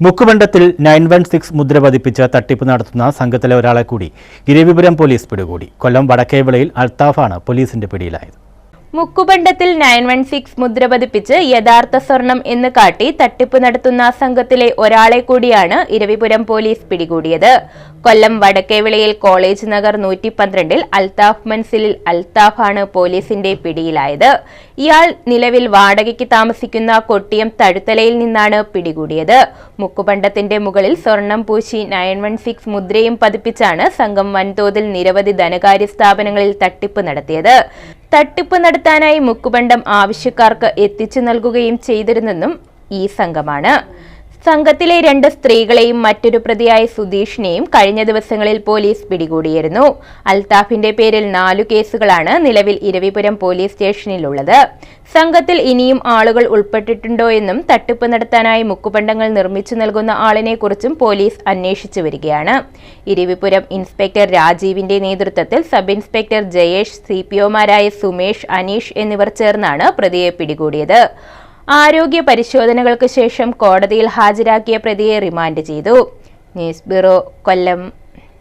മുക്കുബണ്ടത്തിൽ nine one six മുദ്ര പതിപ്പിച്ച് തട്ടിപ്പ് നടത്തുന്ന സംഘത്തിലെ ഒരാളെ കൂടി ഇരവിപുരം പോലീസ് പിടികൂടി. കൊല്ലം വടക്കേവിളയിൽ അൽത്താഫാണ് പോലീസിന്റെ പിടിയിലായത്. മുക്കുബണ്ഡത്തിൽ നയൻ വൺ സിക്സ് മുദ്ര പതിപ്പിച്ച് യഥാർത്ഥ സ്വർണം എന്ന് കാട്ടി തട്ടിപ്പ് നടത്തുന്ന സംഘത്തിലെ ഒരാളെ കൂടിയാണ് ഇരവിപുരം പോലീസ് പിടികൂടിയത്. കൊല്ലം വടക്കേവിളയിൽ കോളേജ് നഗർ നൂറ്റി പന്ത്രണ്ടിൽ അൽത്താഫ് മൻസിലിൽ അൽത്താഫാണ് പോലീസിന്റെ പിടിയിലായത്. ഇയാൾ നിലവിൽ വാടകയ്ക്ക് താമസിക്കുന്ന കൊട്ടിയം തഴുത്തലയിൽ നിന്നാണ് പിടികൂടിയത്. മുക്കുപണ്ടത്തിന്റെ മുകളിൽ സ്വർണം പൂശി നയൻ വൺ സിക്സ് മുദ്രയും പതിപ്പിച്ചാണ് സംഘം വൻതോതിൽ നിരവധി ധനകാര്യ സ്ഥാപനങ്ങളിൽ തട്ടിപ്പ് നടത്തിയത്. തട്ടിപ്പ് നടത്താനായി മുക്കുപണ്ടം ആവശ്യക്കാർക്ക് എത്തിച്ചു നൽകുകയും ചെയ്തിരുന്നെന്നും ഈ സംഘമാണ്. സംഘത്തിലെ രണ്ട് സ്ത്രീകളെയും മറ്റൊരു പ്രതിയായ സുധീഷിനെയും കഴിഞ്ഞ ദിവസങ്ങളിൽ പോലീസ് പിടികൂടിയിരുന്നു. അൽതാഫിന്റെ പേരിൽ നാലു കേസുകളാണ് നിലവിൽ ഇരവിപുരം പോലീസ് സ്റ്റേഷനിലുള്ളത്. സംഘത്തിൽ ഇനിയും ആളുകൾ ഉൾപ്പെട്ടിട്ടുണ്ടോ എന്നും തട്ടിപ്പ് നടത്താനായി മുക്കുപണ്ടങ്ങൾ നിർമ്മിച്ചു നൽകുന്ന ആളിനെക്കുറിച്ചും പോലീസ് അന്വേഷിച്ചു വരികയാണ്. ഇരവിപുരം ഇൻസ്പെക്ടർ രാജീവിന്റെ നേതൃത്വത്തിൽ sub inspector Jayesh C P ഒമാരായ Sumesh Aneesh എന്നിവർ ചേർന്നാണ് പ്രതിയെ പിടികൂടിയത്. ആരോഗ്യ പരിശോധനകൾക്ക് ശേഷം കോടതിയിൽ ഹാജരാക്കിയ പ്രതിയെ റിമാൻഡ് ചെയ്തു. News bureau Kollam.